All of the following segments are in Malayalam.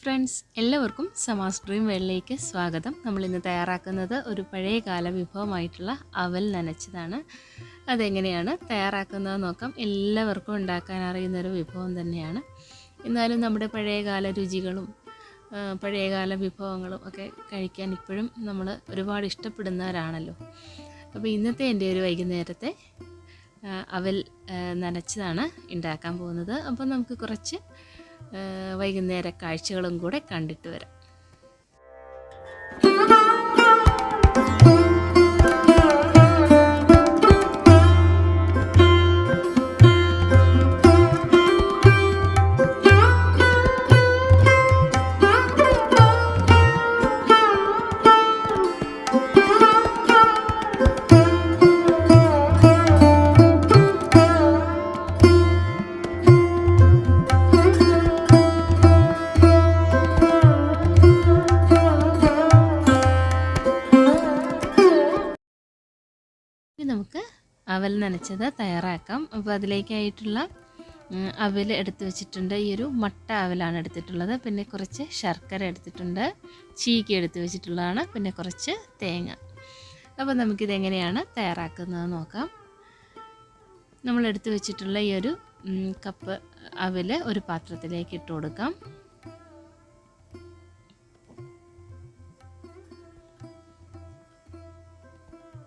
ഫ്രണ്ട്സ് എല്ലാവർക്കും സമാസ് ഡ്രീം വേളിലേക്ക് സ്വാഗതം. നമ്മൾ ഇന്ന് തയ്യാറാക്കുന്നത് ഒരു പഴയകാല വിഭവമായിട്ടുള്ള അവൽ നനച്ചതാണ്. അതെങ്ങനെയാണ് തയ്യാറാക്കുന്നത് നോക്കാം. എല്ലാവർക്കും ഉണ്ടാക്കാൻ അറിയുന്നൊരു വിഭവം തന്നെയാണ്. എന്നാലും നമ്മുടെ പഴയകാല രുചികളും പഴയകാല വിഭവങ്ങളും ഒക്കെ കഴിക്കാൻ ഇപ്പോഴും നമ്മൾ ഒരുപാട് ഇഷ്ടപ്പെടുന്നവരാണല്ലോ. അപ്പോൾ ഇന്നത്തെ എന്റെ ഒരു വൈകുന്നേരത്തെ അവൽ നനച്ചതാണ് ഉണ്ടാക്കാൻ പോകുന്നത്. അപ്പോൾ നമുക്ക് കുറച്ച് വൈകുന്നേര കാഴ്ചകളും കൂടെ കണ്ടിട്ട് വരാം. ഇനി നമുക്ക് അവൽ നനച്ചത് തയ്യാറാക്കാം. അപ്പോൾ അതിലേക്കായിട്ടുള്ള അവൽ എടുത്ത് വെച്ചിട്ടുണ്ട്. ഈ ഒരു മട്ട അവലാണ് എടുത്തിട്ടുള്ളത്. പിന്നെ കുറച്ച് ശർക്കര എടുത്തിട്ടുണ്ട്. ചീക്കി എടുത്ത് വെച്ചിട്ടുള്ളതാണ്. പിന്നെ കുറച്ച് തേങ്ങ. അപ്പോൾ നമുക്കിതെങ്ങനെയാണ് തയ്യാറാക്കുന്നത് നോക്കാം. നമ്മൾ എടുത്തു വെച്ചിട്ടുള്ള ഈ ഒരു കപ്പ് അവൽ ഒരു പാത്രത്തിലേക്ക് ഇട്ട് കൊടുക്കാം.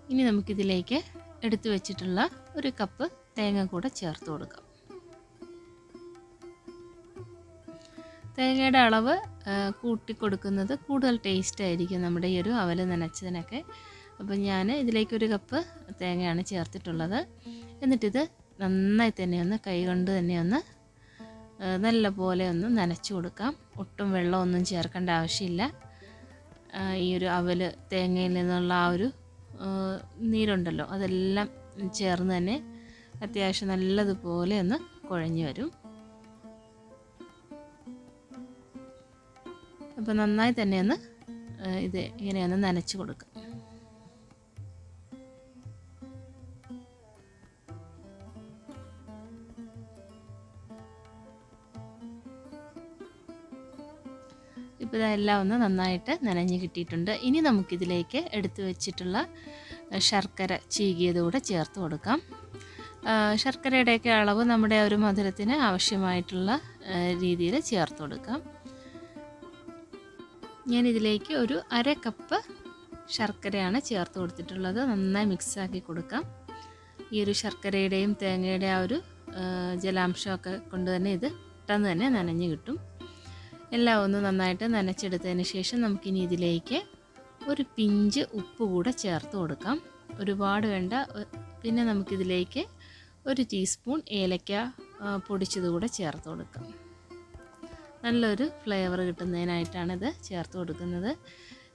ഇനി നമുക്കിതിലേക്ക് എടുത്തു വെച്ചിട്ടുള്ള ഒരു കപ്പ് തേങ്ങ കൂടെ ചേർത്ത് കൊടുക്കാം. തേങ്ങയുടെ അളവ് കൂട്ടിക്കൊടുക്കുന്നത് കൂട്ടി കൊടുക്കുന്നത് കൂടുതൽ ടേസ്റ്റ് ആയിരിക്കും നമ്മുടെ ഈ ഒരു അവൽ നനച്ചതിനൊക്കെ. അപ്പം ഞാൻ ഇതിലേക്കൊരു കപ്പ് തേങ്ങയാണ് ചേർത്തിട്ടുള്ളത്. എന്നിട്ടിത് നന്നായി തന്നെ ഒന്ന് കൈ കൊണ്ട് തന്നെ ഒന്ന് നല്ല പോലെ ഒന്ന് നനച്ചു കൊടുക്കാം. ഒട്ടും വെള്ളമൊന്നും ചേർക്കേണ്ട ആവശ്യമില്ല. ഈ ഒരു അവൽ തേങ്ങയിൽ നിന്നുള്ള ആ ഒരു നീരുണ്ടല്ലോ. അതെല്ലാം ചേർന്ന് തന്നെ അത്യാവശ്യം നല്ലതുപോലെ ഒന്ന് കുഴഞ്ഞു വരും. അപ്പോൾ നന്നായി തന്നെ ഒന്ന് ഇത് ഇങ്ങനെ ഒന്ന് നനച്ച് കൊടുക്കുക ഇപ്പോൾ ഇതെല്ലാം ഒന്ന് നന്നായിട്ട് നനഞ്ഞു കിട്ടിയിട്ടുണ്ട്. ഇനി നമുക്കിതിലേക്ക് എടുത്തു വെച്ചിട്ടുള്ള ശർക്കര ചീകിയത് കൂടെ ചേർത്ത് കൊടുക്കാം. ശർക്കരയുടെയൊക്കെ അളവ് നമ്മുടെ ഒരു മധുരത്തിന് ആവശ്യമായിട്ടുള്ള രീതിയിൽ ചേർത്ത് കൊടുക്കാം. ഞാനിതിലേക്ക് ഒരു അര കപ്പ് ശർക്കരയാണ് ചേർത്ത് കൊടുത്തിട്ടുള്ളത്. നന്നായി മിക്സാക്കി കൊടുക്കാം. ഈ ഒരു ശർക്കരയുടെയും തേങ്ങയുടെ ആ ഒരു ജലാംശമൊക്കെ കൊണ്ട് തന്നെ ഇത് പെട്ടെന്ന് തന്നെ നനഞ്ഞ് കിട്ടും. എല്ലാം ഒന്ന് നന്നായിട്ട് നനച്ചെടുത്തതിന് ശേഷം നമുക്കിനി ഇതിലേക്ക് ഒരു പിഞ്ച് ഉപ്പ് കൂടെ ചേർത്ത് കൊടുക്കാം. ഒരുപാട് വേണ്ട. പിന്നെ നമുക്കിതിലേക്ക് ഒരു ടീസ്പൂൺ ഏലക്ക പൊടിച്ചത് കൂടെ ചേർത്ത് കൊടുക്കാം. നല്ലൊരു ഫ്ലേവർ കിട്ടുന്നതിനായിട്ടാണിത് ചേർത്ത് കൊടുക്കുന്നത്.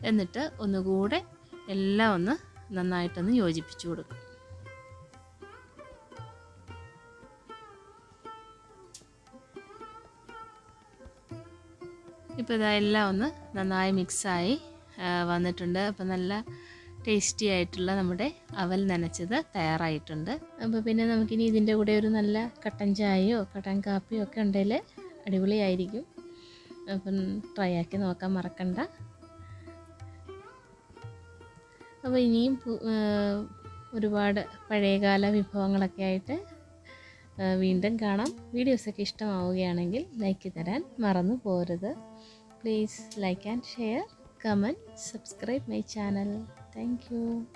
എന്നിട്ട് ഒന്നുകൂടെ എല്ലാം ഒന്ന് നന്നായിട്ടൊന്ന് യോജിപ്പിച്ചു കൊടുക്കും. ഇപ്പോൾ ഇതെല്ലാം ഒന്ന് നന്നായി മിക്സായി വന്നിട്ടുണ്ട്. അപ്പോൾ നല്ല ടേസ്റ്റി ആയിട്ടുള്ള നമ്മുടെ അവൽ നനച്ചത് തയ്യാറായിട്ടുണ്ട്. അപ്പോൾ പിന്നെ നമുക്കിനി ഇതിന്റെ കൂടെ ഒരു നല്ല കട്ടൻ ചായയോ കട്ടൻ കാപ്പിയോ ഒക്കെ ഉണ്ടെങ്കിൽ അടിപൊളിയായിരിക്കും. അപ്പം ട്രൈ ആക്കി നോക്കാൻ മറക്കണ്ട. അപ്പോൾ ഇനിയും ഒരുപാട് പഴയകാല വിഭവങ്ങളൊക്കെ ആയിട്ട് വീണ്ടും കാണാം. വീഡിയോസൊക്കെ ഇഷ്ടമാവുകയാണെങ്കിൽ ലൈക്ക് തരാൻ മറന്നു പോരുത്. Please like and share, comment, subscribe my channel. Thank you.